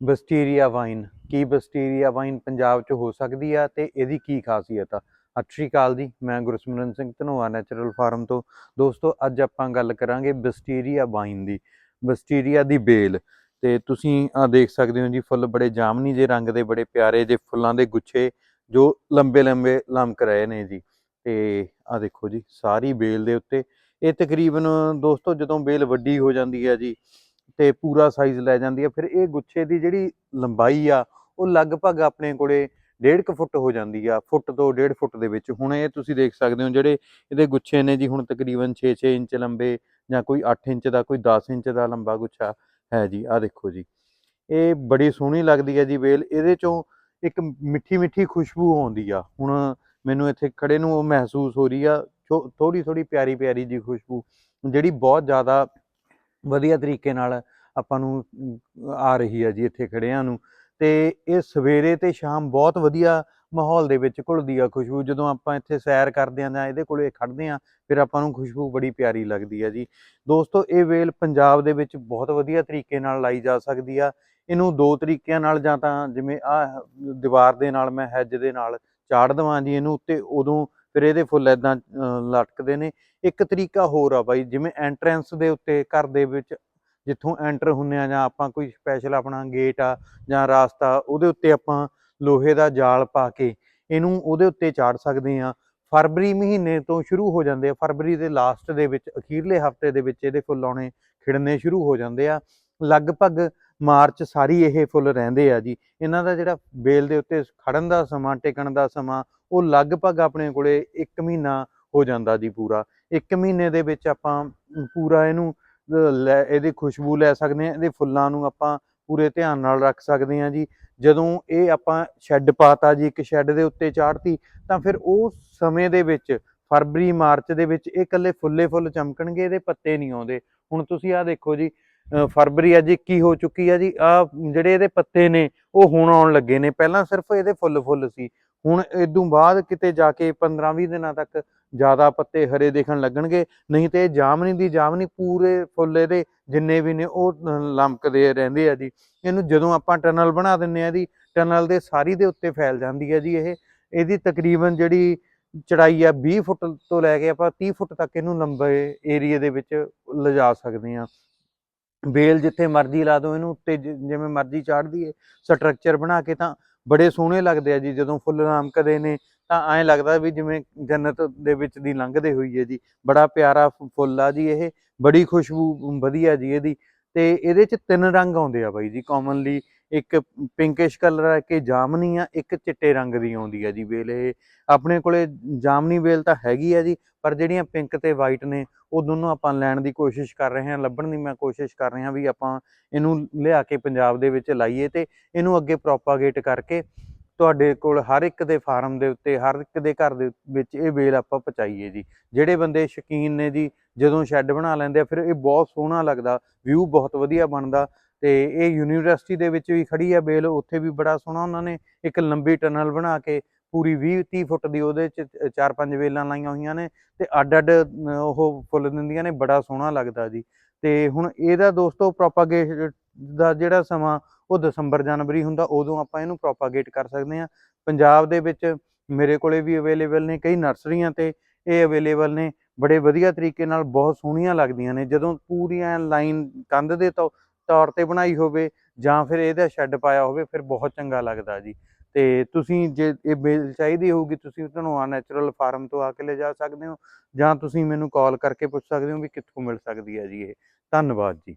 ਬਸਟੀਰੀਆ wine. ਕੀ ਬਸਟੀਰੀਆ wine Punjab 'ਚ ਹੋ ਸਕਦੀ ਆ ਤੇ ਇਹਦੀ ਕੀ ਖਾਸੀਅਤ ਆ? ਸਤਿ ਸ਼੍ਰੀ ਅਕਾਲ ਜੀ, ਮੈਂ ਗੁਰਸਿਮਰਨ ਸਿੰਘ ਧਨੋਆ, ਨੈਚੁਰਲ ਫਾਰਮ ਤੋਂ। ਦੋਸਤੋ, ਅੱਜ ਆਪਾਂ ਗੱਲ ਕਰਾਂਗੇ ਬਸਟੀਰੀਆ ਵਾਈਨ ਦੀ, ਬਸਟੀਰੀਆ ਦੀ ਬੇਲ। ਤੇ ਤੁਸੀਂ ਆ ਦੇਖ ਸਕਦੇ ਹੋ ਜੀ, ਫੁੱਲ ਬੜੇ ਜਾਮਨੀ ਜੇ ਰੰਗ ਦੇ, ਬੜੇ ਪਿਆਰੇ ਜੇ ਫੁੱਲਾਂ ਦੇ ਗੁੱਛੇ ਜੋ ਲੰਬੇ ਲੰਬੇ ਲਮਕ ਰਹੇ ਨੇ ਜੀ। ਤੇ ਆ ਦੇਖੋ ਜੀ, ਸਾਰੀ ਬੇਲ ਦੇ ਉੱਤੇ। ਇਹ ਤਕਰੀਬਨ ਦੋਸਤੋ, ਜਦੋਂ ਬੇਲ ਵੱਡੀ ਹੋ ਜਾਂਦੀ ਹੈ ਜੀ ਤੇ ਪੂਰਾ ਸਾਈਜ਼ ਲੈ ਜਾਂਦੀ ਹੈ ਫਿਰ ਇਹ ਗੁੱਛੇ ਦੀ ਜਿਹੜੀ ਲੰਬਾਈ ਆ, ਉਹ ਲਗਭਗ ਆਪਣੇ ਕੋਲੇ 1.5 ਫੁੱਟ ਹੋ ਜਾਂਦੀ ਆ, ਫੁੱਟ ਤੋਂ 1.5 ਫੁੱਟ ਦੇ ਵਿੱਚ। ਹੁਣ ਇਹ ਤੁਸੀਂ ਦੇਖ ਸਕਦੇ ਹੋ, ਜਿਹੜੇ ਇਹਦੇ ਗੁੱਛੇ ਨੇ ਜੀ, ਹੁਣ ਤਕਰੀਬਨ 6-6 ਇੰਚ ਲੰਬੇ ਜਾਂ ਕੋਈ 8 ਇੰਚ ਦਾ, ਕੋਈ 10 ਇੰਚ ਦਾ ਲੰਬਾ ਗੁੱਛਾ ਹੈ ਜੀ। ਆ ਦੇਖੋ ਜੀ, ਇਹ ਬੜੀ ਸੋਹਣੀ ਲੱਗਦੀ ਹੈ ਜੀ ਵੇਲ। ਇਹਦੇ ਚੋਂ ਇੱਕ ਮਿੱਠੀ ਮਿੱਠੀ ਖੁਸ਼ਬੂ ਆਉਂਦੀ ਆ। ਹੁਣ ਮੈਨੂੰ ਇੱਥੇ ਖੜੇ ਨੂੰ ਉਹ ਮਹਿਸੂਸ ਹੋ ਰਹੀ ਆ ਥੋੜੀ ਥੋੜੀ ਪਿਆਰੀ ਪਿਆਰੀ ਜੀ ਖੁਸ਼ਬੂ, ਜਿਹੜੀ ਬਹੁਤ ਜ਼ਿਆਦਾ ਵਧੀਆ ਤਰੀਕੇ ਨਾਲ ਆਪਾਂ ਨੂੰ ਆ ਰਹੀ ਹੈ ਜੀ ਇੱਥੇ ਖੜਿਆਂ ਨੂੰ। ਤੇ ਇਹ ਸਵੇਰੇ ਤੇ ਸ਼ਾਮ ਬਹੁਤ ਵਧੀਆ ਮਾਹੌਲ ਦੇ ਵਿੱਚ ਘੁਲਦੀ ਆ ਖੁਸ਼ਬੂ। ਜਦੋਂ ਆਪਾਂ ਇੱਥੇ ਸੈਰ ਕਰਦੇ ਆਂ ਜਾਂ ਇਹਦੇ ਕੋਲੇ ਖੜਦੇ ਆਂ, ਫਿਰ ਆਪਾਂ ਨੂੰ ਖੁਸ਼ਬੂ ਬੜੀ ਪਿਆਰੀ ਲੱਗਦੀ ਆ ਜੀ। ਦੋਸਤੋ, ਇਹ ਵੇਲ ਪੰਜਾਬ ਦੇ ਵਿੱਚ ਬਹੁਤ ਵਧੀਆ ਤਰੀਕੇ ਨਾਲ ਲਾਈ ਜਾ ਸਕਦੀ ਆ। ਇਹਨੂੰ ਦੋ ਤਰੀਕਿਆਂ ਨਾਲ ਜਾਂ ਤਾਂ ਜਿਵੇਂ ਆ ਦੀਵਾਰ ਦੇ ਨਾਲ, ਮੈਂ ਹੈਜ ਦੇ ਨਾਲ ਚਾੜ ਦਵਾਂ ਜੀ ਇਹਨੂੰ, ਉੱਤੇ ਉਦੋਂ ਫਿਰ ਇਹਦੇ ਫੁੱਲ ਇਦਾਂ ਲਟਕਦੇ ਨੇ। ਇੱਕ ਤਰੀਕਾ ਹੋਰ ਆ ਬਾਈ, ਜਿਵੇਂ ਐਂਟਰੈਂਸ ਦੇ ਉੱਤੇ ਘਰ ਦੇ ਵਿੱਚ ਜਿੱਥੋਂ ਐਂਟਰ ਹੁੰਨੇ ਆ ਜਾਂ ਆਪਾਂ ਕੋਈ ਸਪੈਸ਼ਲ ਆਪਣਾ ਗੇਟ ਆ ਜਾਂ ਰਾਸਤਾ, ਉਹਦੇ ਉੱਤੇ ਆਪਾਂ ਲੋਹੇ ਦਾ ਜਾਲ ਪਾ ਕੇ ਇਹਨੂੰ ਉਹਦੇ ਉੱਤੇ ਚਾੜ ਸਕਦੇ ਆ ਫਰਵਰੀ ਮਹੀਨੇ ਤੋਂ ਸ਼ੁਰੂ ਹੋ ਜਾਂਦੇ ਆ। ਫਰਵਰੀ ਦੇ ਲਾਸਟ ਦੇ ਵਿੱਚ, ਅਖੀਰਲੇ ਹਫ਼ਤੇ ਦੇ ਵਿੱਚ ਇਹਦੇ ਫੁੱਲ ਆਉਣੇ, ਖਿੜਨੇ ਸ਼ੁਰੂ ਹੋ ਜਾਂਦੇ ਆ। ਲਗਭਗ ਮਾਰਚ ਸਾਰੀ ਇਹ ਫੁੱਲ ਰਹਿੰਦੇ ਆ ਜੀ। ਇਹਨਾਂ ਦਾ ਜਿਹੜਾ ਬੇਲ ਦੇ ਉੱਤੇ ਖੜਨ ਦਾ ਸਮਾਂ, ਟਿਕਣ ਦਾ ਸਮਾਂ, ਉਹ ਲਗਭਗ ਆਪਣੇ ਕੋਲੇ 1 ਮਹੀਨਾ ਹੋ ਜਾਂਦਾ ਜੀ ਪੂਰਾ। 1 ਮਹੀਨੇ ਦੇ ਵਿੱਚ ਆਪਾਂ ਪੂਰਾ ਇਹਨੂੰ ਲੈ, ਇਹਦੀ ਖੁਸ਼ਬੂ ਲੈ ਸਕਦੇ ਹਾਂ, ਇਹਦੇ ਫੁੱਲਾਂ ਨੂੰ ਆਪਾਂ ਪੂਰੇ ਧਿਆਨ ਨਾਲ ਰੱਖ ਸਕਦੇ ਹਾਂ ਜੀ। ਜਦੋਂ ਇਹ ਆਪਾਂ ਸ਼ੈੱਡ ਪਾਤਾ ਜੀ, ਇੱਕ ਸ਼ੈੱਡ ਦੇ ਉੱਤੇ ਚਾੜਤੀ ਤਾਂ ਫਿਰ ਉਹ ਸਮੇਂ ਦੇ ਵਿੱਚ, ਫਰਵਰੀ, ਮਾਰਚ ਦੇ ਵਿੱਚ ਇਹ ਇਕੱਲੇ ਫੁੱਲੇ ਫੁੱਲ ਚਮਕਣਗੇ, ਇਹਦੇ ਪੱਤੇ ਨਹੀਂ ਆਉਂਦੇ। ਹੁਣ ਤੁਸੀਂ ਆਹ ਦੇਖੋ ਜੀ, ਅਹ ਫਰਵਰੀ ਅੱਜ 21 ਹੋ ਚੁੱਕੀ ਆ ਜੀ ਆ ਜਿਹੜੇ ਇਹਦੇ ਪੱਤੇ ਨੇ, ਉਹ ਹੁਣ ਆਉਣ ਲੱਗੇ ਨੇ। ਪਹਿਲਾਂ ਸਿਰਫ ਇਹਦੇ ਫੁੱਲ ਫੁੱਲ ਸੀ। ਹੁਣ ਇਦੋਂ ਬਾਅਦ ਕਿਤੇ ਜਾ ਕੇ 15-20 ਦਿਨਾਂ ਤੱਕ ਜ਼ਿਆਦਾ ਪੱਤੇ ਹਰੇ ਦੇਖਣ ਲੱਗਣਗੇ, ਨਹੀਂ ਤੇ ਇਹ ਜਾਮਨੀ ਦੀ ਜਾਮਨੀ ਪੂਰੇ ਫੁੱਲ ਇਹਦੇ ਜਿੰਨੇ ਵੀ ਨੇ ਉਹ ਅਹ ਲਮਕਦੇ ਰਹਿੰਦੇ ਆ ਜੀ। ਇਹਨੂੰ ਜਦੋਂ ਆਪਾਂ ਟਨਲ ਬਣਾ ਦਿੰਨੇ ਆ ਜੀ, ਟਨਲ ਦੇ ਸਾਰੀ ਦੇ ਉੱਤੇ ਫੈਲ ਜਾਂਦੀ ਹੈ ਜੀ ਇਹ। ਇਹਦੀ ਤਕਰੀਬਨ ਜਿਹੜੀ ਚੜਾਈ ਆ 20 ਫੁੱਟ ਤੋਂ ਲੈ ਕੇ ਆਪਾਂ 30 ਫੁੱਟ ਤੱਕ ਇਹਨੂੰ ਲੰਬੇ ਏਰੀਏ ਦੇ ਵਿੱਚ ਲਿਜਾ ਸਕਦੇ ਆ। ਬੇਲ ਜਿੱਥੇ ਮਰਜ਼ੀ ਲਾ ਦਿਓ ਇਹਨੂੰ ਉੱਤੇ ਜਿਵੇਂ ਮਰਜ਼ੀ ਚਾੜ ਦਈਏ ਸਟਰਕਚਰ ਬਣਾ ਕੇ ਤਾਂ ਬੜੇ ਸੋਹਣੇ ਲੱਗਦੇ ਆ ਜੀ, ਜਦੋਂ ਫੁੱਲ ਲਮਕਦੇ ਨੇ, ਤਾਂ ਐਂ ਲੱਗਦਾ ਵੀ ਜਿਵੇਂ ਜੰਨਤ ਦੇ ਵਿੱਚ ਦੀ ਲੰਘਦੇ ਹੋਈ ਹੈ ਜੀ। ਬੜਾ ਪਿਆਰਾ ਫੁ- ਫੁੱਲ ਆ ਜੀ ਇਹ, ਬੜੀ ਖੁਸ਼ਬੂ, ਵਧੀਆ ਜੀ ਇਹਦੀ। ਤੇ ਇਹਦੇ ਚ ਤਿੰਨ ਰੰਗ ਆਉਂਦੇ ਆ ਬਾਈ ਜੀ ਕਾਮਨਲੀ ਇੱਕ ਪਿੰਕਿਸ਼ ਕਲਰ ਹੈ ਕਿ ਜਾਮਨੀ ਆ, ਇੱਕ ਚਿੱਟੇ ਰੰਗ ਦੀ ਆਉਂਦੀ ਹੈ ਜੀ ਵੇਲ। ਇਹ ਆਪਣੇ ਕੋਲੇ ਜਾਮਨੀ ਵੇਲ ਤਾਂ ਹੈਗੀ ਆ ਜੀ, ਪਰ ਜਿਹੜੀਆਂ ਪਿੰਕ ਤੇ ਵਾਈਟ ਨੇ, ਉਹ ਦੋਨੋਂ ਆਪਾਂ ਲੈਣ ਦੀ ਕੋਸ਼ਿਸ਼ ਕਰ ਰਹੇ ਹਾਂ, ਲੱਭਣ ਦੀ ਮੈਂ ਕੋਸ਼ਿਸ਼ ਕਰ ਰਿਹਾ ਵੀ ਆਪਾਂ ਇਹਨੂੰ ਲਿਆ ਕੇ ਪੰਜਾਬ ਦੇ ਵਿੱਚ ਲਾਈਏ ਤੇ ਇਹਨੂੰ ਅੱਗੇ ਪ੍ਰੋਪਾਗੇਟ ਕਰਕੇ ਤੁਹਾਡੇ ਕੋਲ ਹਰ ਇੱਕ ਦੇ ਫਾਰਮ ਦੇ ਉੱਤੇ, ਹਰ ਇੱਕ ਦੇ ਘਰ ਦੇ ਵਿੱਚ ਇਹ ਵੇਲ ਆਪਾਂ ਪਹੁੰਚਾਈਏ ਜੀ। ਜਿਹੜੇ ਬੰਦੇ ਸ਼ੌਕੀਨ ਨੇ ਜੀ, ਜਦੋਂ ਸ਼ੈੱਡ ਬਣਾ ਲੈਂਦੇ ਆ, ਫਿਰ ਇਹ ਬਹੁਤ ਸੋਹਣਾ ਲੱਗਦਾ ਵਿਊ ਬਹੁਤ ਵਧੀਆ ਬਣਦਾ ਤੇ ਇਹ ਯੂਨੀਵਰਸਿਟੀ ਦੇ ਵਿੱਚ ਵੀ ਖੜੀ ਆ ਬੇਲ, ਉੱਥੇ ਵੀ ਬੜਾ ਸੋਹਣਾ ਉਹਨਾਂ ਨੇ ਇੱਕ ਲੰਬੀ ਟਨਲ ਬਣਾ ਕੇ ਪੂਰੀ 20 30 ਫੁੱਟ ਦੀ ਉਹਦੇ ਚ ਚਾਰ ਪੰਜ ਵੇਲਾਂ ਲਾਈਆਂ ਹੋਈਆਂ ਨੇ ਤੇ ਅੱਡ ਅੱਡ ਉਹ ਫੁੱਲ ਦਿੰਦੀਆਂ ਨੇ, ਬੜਾ ਸੋਹਣਾ ਲੱਗਦਾ ਜੀ। ਤੇ ਹੁਣ ਇਹਦਾ ਦੋਸਤੋ ਪ੍ਰੋਪਾਗੇਟ ਦਾ ਜਿਹੜਾ ਸਮਾਂ ਉਹ ਦਸੰਬਰ, ਜਨਵਰੀ ਹੁੰਦਾ, ਉਦੋਂ ਆਪਾਂ ਇਹਨੂੰ ਪ੍ਰੋਪਾਗੇਟ ਕਰ ਸਕਦੇ ਹਾਂ। ਪੰਜਾਬ ਦੇ ਵਿੱਚ ਮੇਰੇ ਕੋਲੇ ਵੀ ਅਵੇਲੇਬਲ ਨੇ, ਕਈ ਨਰਸਰੀਆਂ ਤੇ ਇਹ ਅਵੇਲੇਬਲ ਨੇ, ਬੜੇ ਵਧੀਆ ਤਰੀਕੇ ਨਾਲ ਬਹੁਤ ਸੋਹਣੀਆਂ ਲੱਗਦੀਆਂ ਨੇ। ਜਦੋਂ ਪੂਰੀ ਐ ਲਾਈਨ ਕੰਧ ਦੇ ਤੋਂ ਤੌਰ ਤੇ ਬਣਾਈ ਹੋਵੇ ਜਾਂ ਫਿਰ ਇਹਦਾ ਸ਼ੈੱਡ ਪਾਇਆ ਹੋਵੇ, ਫਿਰ ਬਹੁਤ ਚੰਗਾ ਲੱਗਦਾ ਜੀ। ਤੇ ਤੁਸੀਂ ਜੇ ਇਹ ਬੇਲ ਚਾਹੀਦੀ ਹੋਊਗੀ, ਤੁਸੀਂ ਧਨੋਆ ਨੈਚੁਰਲ ਫਾਰਮ ਤੋਂ ਆ ਕੇ ਲੈ ਜਾ ਸਕਦੇ ਹੋ ਜਾਂ ਤੁਸੀਂ ਮੈਨੂੰ ਕਾਲ ਕਰਕੇ ਪੁੱਛ ਸਕਦੇ ਹੋ ਵੀ ਕਿੱਥੋਂ ਮਿਲ ਸਕਦੀ ਹੈ ਜੀ ਇਹ। ਧੰਨਵਾਦ ਜੀ।